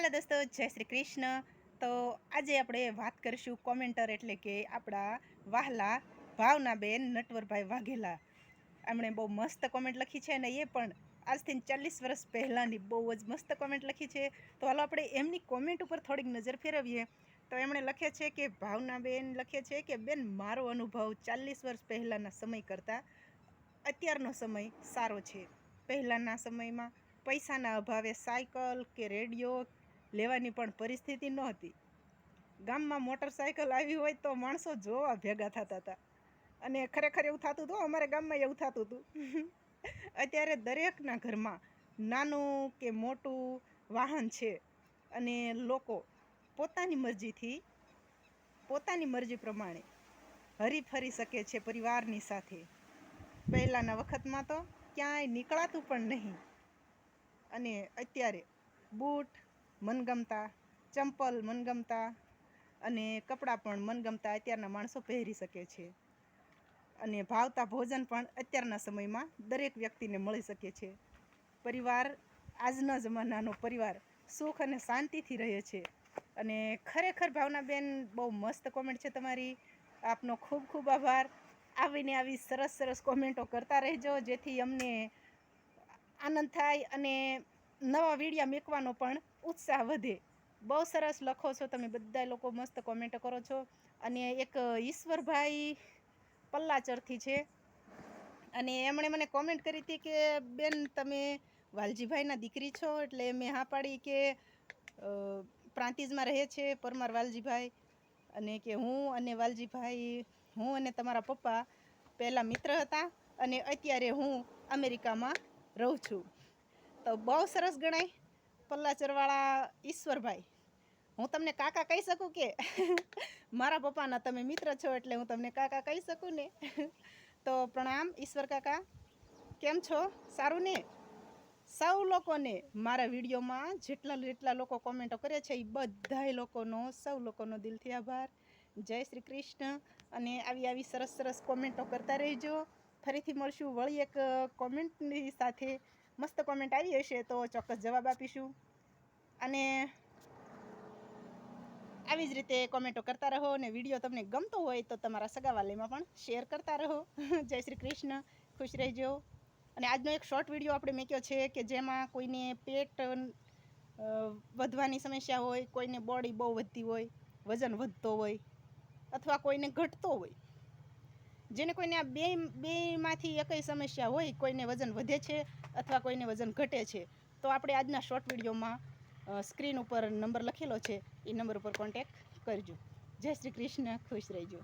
હાલો દોસ્તો, જય શ્રી કૃષ્ણ. તો આજે આપણે વાત કરીશું કોમેન્ટર એટલે કે આપણા વાહલા ભાવનાબેન નટવરભાઈ વાઘેલા. એમણે બહુ મસ્ત કોમેન્ટ લખી છે અને એ પણ આજથી ચાલીસ વર્ષ પહેલાંની બહુ જ મસ્ત કોમેન્ટ લખી છે. તો હાલો આપણે એમની કોમેન્ટ ઉપર થોડીક નજર ફેરવીએ. તો એમણે લખે છે કે, ભાવનાબેન લખે છે કે, બેન, મારો અનુભવ ચાલીસ વર્ષ પહેલાંના સમય કરતાં અત્યારનો સમય સારો છે. પહેલાંના સમયમાં પૈસાના અભાવે સાયકલ કે રેડિયો લેવાની પણ પરિસ્થિતિ નહોતી. ગામમાં મોટરસાયકલ આવી હોય તો માણસો જોવા ભેગા થતા હતા. અને ખરેખર એવું થતું હતું, અમારે ગામમાં એવું થતું હતું. અત્યારે દરેકના ઘરમાં નાનું કે મોટું વાહન છે અને લોકો પોતાની મરજીથી, પોતાની મરજી પ્રમાણે હરી ફરી શકે છે પરિવારની સાથે. પહેલાંના વખતમાં તો ક્યાંય નીકળાતું પણ નહીં. અને અત્યારે બૂટ મનગમતા, ચંપલ મનગમતા અને કપડાં પણ મનગમતા અત્યારના માણસો પહેરી શકે છે. અને ભાવતા ભોજન પણ અત્યારના સમયમાં દરેક વ્યક્તિને મળી શકે છે. પરિવાર આજના જમાનાનો પરિવાર સુખ અને શાંતિથી રહે છે. અને ખરેખર ભાવનાબેન, બહુ મસ્ત કોમેન્ટ છે તમારી. આપનો ખૂબ ખૂબ આભાર. આવીને આવી સરસ સરસ કોમેન્ટો કરતા રહેજો, જેથી અમને આનંદ થાય અને નવા વિડીયા મેકવાનો પણ ઉત્સાહ વધે. બહુ સરસ લખો છો તમે બધા લોકો, મસ્ત કોમેન્ટ કરો છો. અને એક ઈશ્વરભાઈ પલ્લાચરથી છે. અને એમણે મને કોમેન્ટ કરી હતી કે, બેન, તમે વાલજીભાઈના દીકરી છો, એટલે મેં હા પાડી કે પ્રાંતિજમાં રહે છે પરમાર વાલજીભાઈ. અને કે હું અને વાલજીભાઈ, હું અને તમારા પપ્પા પહેલાં મિત્ર હતા અને અત્યારે હું અમેરિકામાં રહું છું. તો બહુ સરસ ગણાય પલ્લાચરવાળા ઈશ્વરભાઈ. હું તમને કાકા કહી શકું કે મારા પપ્પાના તમે મિત્ર છો એટલે હું તમને કાકા કહી શકું ને. તો પ્રણામ ઈશ્વર કાકા. કેમ છો? સારું ને? સૌ લોકોને મારા વિડીયોમાં જેટલા જેટલા લોકો કોમેન્ટો કરે છે એ બધાય લોકોનો, સૌ લોકોનો દિલથી આભાર. જય શ્રી કૃષ્ણ. અને આવી આવી સરસ સરસ કોમેન્ટો કરતા રહેજો. ફરીથી મળશું વળી એક કોમેન્ટની સાથે. મસ્ત કોમેન્ટ આવી હશે તો ચોક્કસ જવાબ આપીશું. અને આવી જ રીતે કોમેન્ટો કરતા રહો અને વીડિયો તમને ગમતો હોય તો તમારા સગાવાલીમાં પણ શેર કરતા રહો. જય શ્રી કૃષ્ણ. ખુશ રહેજો. અને આજનો એક શોર્ટ વીડિયો આપણે મૂક્યો છે કે જેમાં કોઈને પેટ વધવાની સમસ્યા હોય, કોઈને બોડી બહુ વધતી હોય, વજન વધતો હોય, અથવા કોઈને ઘટતો હોય જેને કોઈને આ બે બેમાંથી એકઈ સમસ્યા હોય, કોઈને વજન વધે છે અથવા કોઈને વજન ઘટે છે, તો આપણે આજના શોર્ટ વિડીયોમાં સ્ક્રીન ઉપર નંબર લખેલો છે. એ નંબર ઉપર કોન્ટેક્ટ કરજો. જય શ્રી કૃષ્ણ, ખુશ રહેજો.